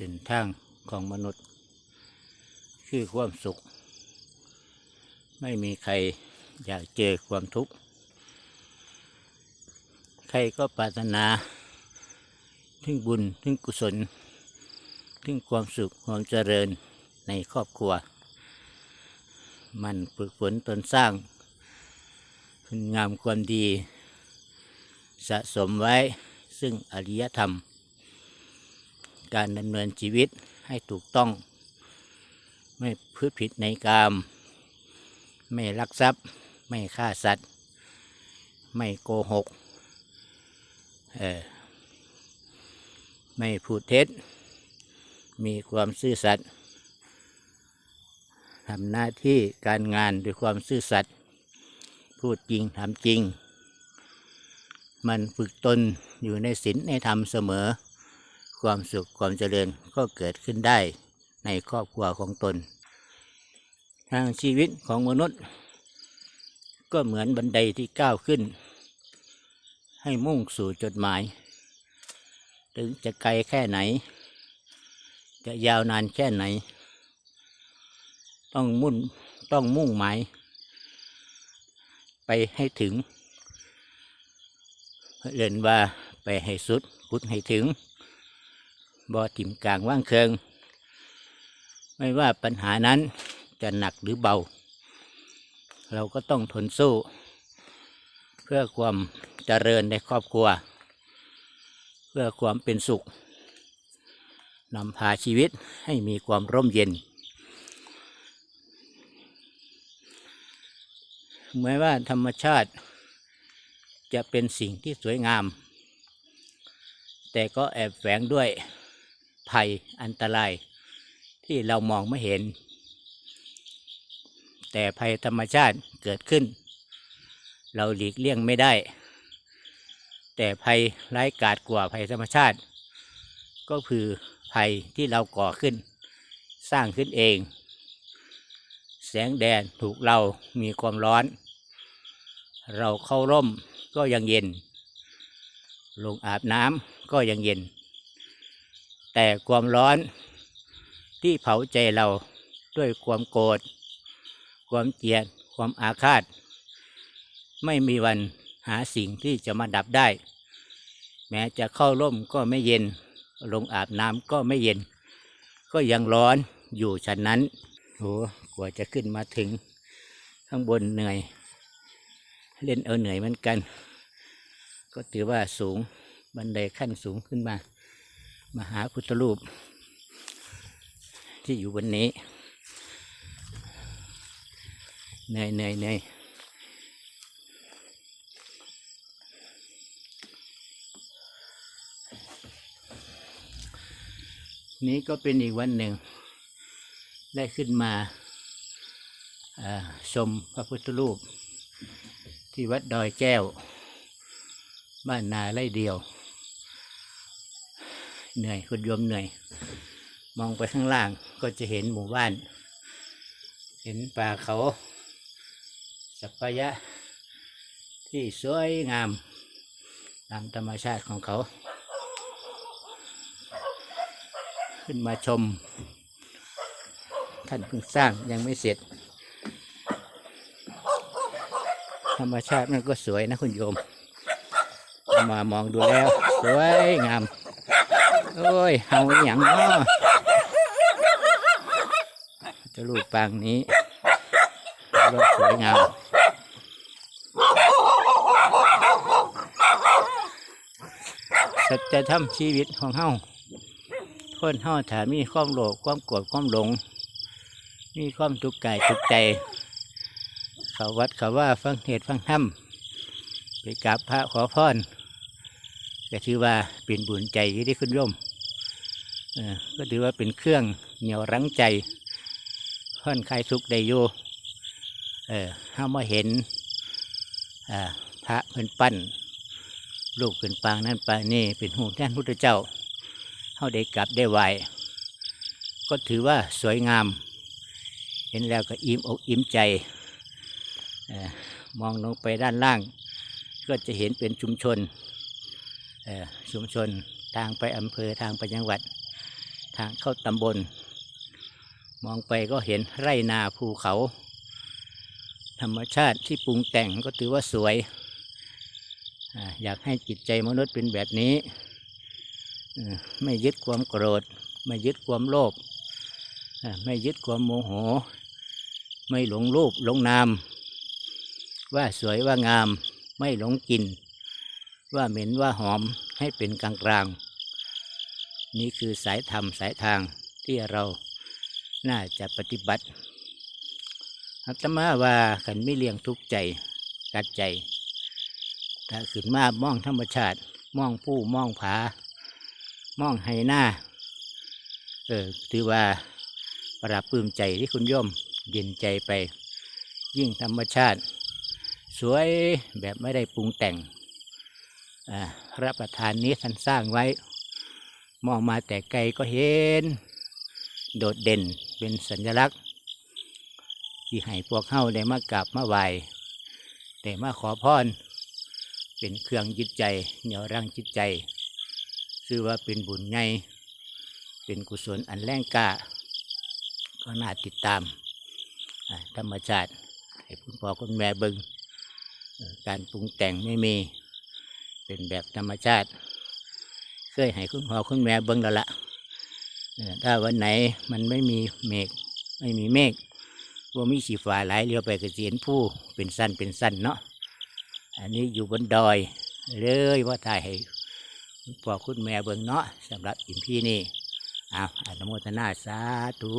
ส้นทางของมนุษย์ คือความสุข ไม่มีใครอยากเจอความทุกข์ ใครก็ปรารถนา ถึงบุญ ถึงกุศล ถึงความสุข ความเจริญในครอบครัว มันฝึกฝนตนสร้างคุณงามความดี สะสมไว้ซึ่งอริยธรรม การดำเนินชีวิตให้ถูกต้อง ไม่พืชผิดในกามไม่ลักทรัพย์ ไม่ฆ่าสัตว์ ไม่โกหกเออไม่พูดเท็จ มีความซื่อสัตย์ทำหน้าที่การงานด้วยความซื่อสัตย์พูดจริงทำจริง มันฝึกตนอยู่ในศีลในธรรมเสมอ ความสุขความเจริญก็เกิดขึ้นได้ในครอบครัวของตน ทางชีวิตของมนุษย์ ก็เหมือนบันไดที่ก้าวขึ้น ให้มุ่งสู่จุดหมาย ถึงจะไกลแค่ไหน จะยาวนานแค่ไหน ต้องมุ่นต้องมุ่งหมาย ไปให้ถึงเรียนว่าไปให้สุดพุดให้ถึง บ่อถิ่มกลางว่างเคิงไม่ว่าปัญหานั้นจะหนักหรือเบา เราก็ต้องทนสู้ เพื่อความเจริญในครอบครัว เพื่อความเป็นสุขนำพาชีวิตให้มีความร่มเย็นแม้ว่าธรรมชาติจะเป็นสิ่งที่สวยงาม แต่ก็แอบแฝงด้วย ภัยอันตรายที่เรามองไม่เห็น แต่ภัยธรรมชาติเกิดขึ้น เราหลีกเลี่ยงไม่ได้ แต่ภัยร้ายกาจกว่าภัยธรรมชาติ ก็คือภัยที่เราก่อขึ้น สร้างขึ้นเอง แสงแดดถูกเรามีความร้อน เราเข้าร่มก็ยังเย็น ลงอาบน้ำก็ยังเย็น แต่ความร้อนที่เผาใจเราด้วยความโกรธ ความเกลียด ความอาฆาต ไม่มีวันหาสิ่งที่จะมาดับได้ แม้จะเข้าร่มก็ไม่เย็น ลงอาบน้ำก็ไม่เย็น ก็ยังร้อนอยู่ฉันนั้นโหกว่าจะขึ้นมาถึงข้างบนเหนื่อย เล่นเอาเหนื่อยเหมือนกัน ก็ถือว่าสูงบันไดขั้นสูงขึ้นมา มหาพุทธรูป ที่อยู่บนนี้เหนื่อยเหนื่อยเหนื่อยนี้ก็เป็นอีกวันหนึ่ง ได้ขึ้นมาชมพระพุทธรูป ที่วัดดอยแก้ว บ้านนาไร่เดียว เหนื่อยคุณโยมเหนื่อย มองไปข้างล่างก็จะเห็นหมู่บ้าน เห็นป่าเขาสัปปายะ ที่สวยงาม ตามธรรมชาติของเขา ขึ้นมาชม ท่านเพิ่งสร้างยังไม่เสร็จ ธรรมชาติมันก็สวยนะคุณโยม มามองดูแล้ว สวยงาม โอ้ยเฮาอหย่างเนาะจะรูปปางนี้ก็สวยงามสัจธรรมชีวิตของเฮาคนเฮาถ้ามีความโลภความโกรธความหลง มีความทุกข์กายทุกข์ใจ เขาวัดเขาว่าฟังเทศน์ฟังธรรมไปกราบพระขอพรก็ถือว่าเป็นบุญใจที่ได้คุณโยมเออ ก็ถือว่าเป็นเครื่องเหนียวรั้งใจค่อนคลายทุกข์ได้อยู่เออห้ามาเห็นพระเพิ่นปั้นลูกเป็นปางนั่นปางนี่เป็นหูแท่นพุทธเจ้าเข้าได้กลับได้ไหวก็ถือว่าสวยงาม เห็นแล้วก็อิ่มอกอิ่มใจออมองลงไปด้านล่าง ก็จะเห็นเป็นชุมชนออชุมชนทางไปอำเภอทางไปจังหวัด ทางเข้าตำบล มองไปก็เห็นไร่นาภูเขา ธรรมชาติที่ปรุงแต่งก็ถือว่าสวย อยากให้จิตใจมนุษย์เป็นแบบนี้ ไม่ยึดความโกรธ ไม่ยึดความโลภไม่ยึดความโมโห ไม่หลงรูปหลงนาม ว่าสวยว่างาม ไม่หลงกลิ่น ว่าเหม็นว่าหอมให้เป็นกลางกลางๆ นี่คือสายธรรมสายทางที่เราน่าจะปฏิบัติอาตมาว่าขันไม่เลี้ยงทุกใจกัดใจ ถ้าขึ้นมามองธรรมชาติ มองผู้มองผามองไห้หน้า เออถือว่าปราบปลื้มใจที่คุณโยมเย็นใจไป ยิ่งธรรมชาติ สวยแบบไม่ได้ปรุงแต่งพระประธานนี้ท่านสร้างไว้ มองมาแต่ไกลก็เห็น โดดเด่นเป็นสัญลักษณ์ ที่ให้พวกเข้าได้มากราบมาไหว้ได้มาขอพร เป็นเครื่องจิตใจ เหนี่ยวรั้งจิตใจชื่อว่าเป็นบุญไงเป็นกุศลอันแรงกล้าก็น่าติดตามธรรมชาติให้คุณพ่อคุณแม่เบิงการปรุงแต่งไม่มี เป็นแบบธรรมชาติ ยให้คุณพ่อคุณแม่เบิงแล้วละถ้าวันไหนมันไม่มีเมฆไม่มีเมฆว่ามีสีฟ้าหลายเรียวไปกระเสียนผู้เป็นสั้นเป็นสั้นเนาะอันนี้อยู่บนดอยเลยว่าถ่ายให้พ่อคุณแม่เบิงเนาะสำหรับอิมพี่นี่เอาอนุโมทนาสาธุ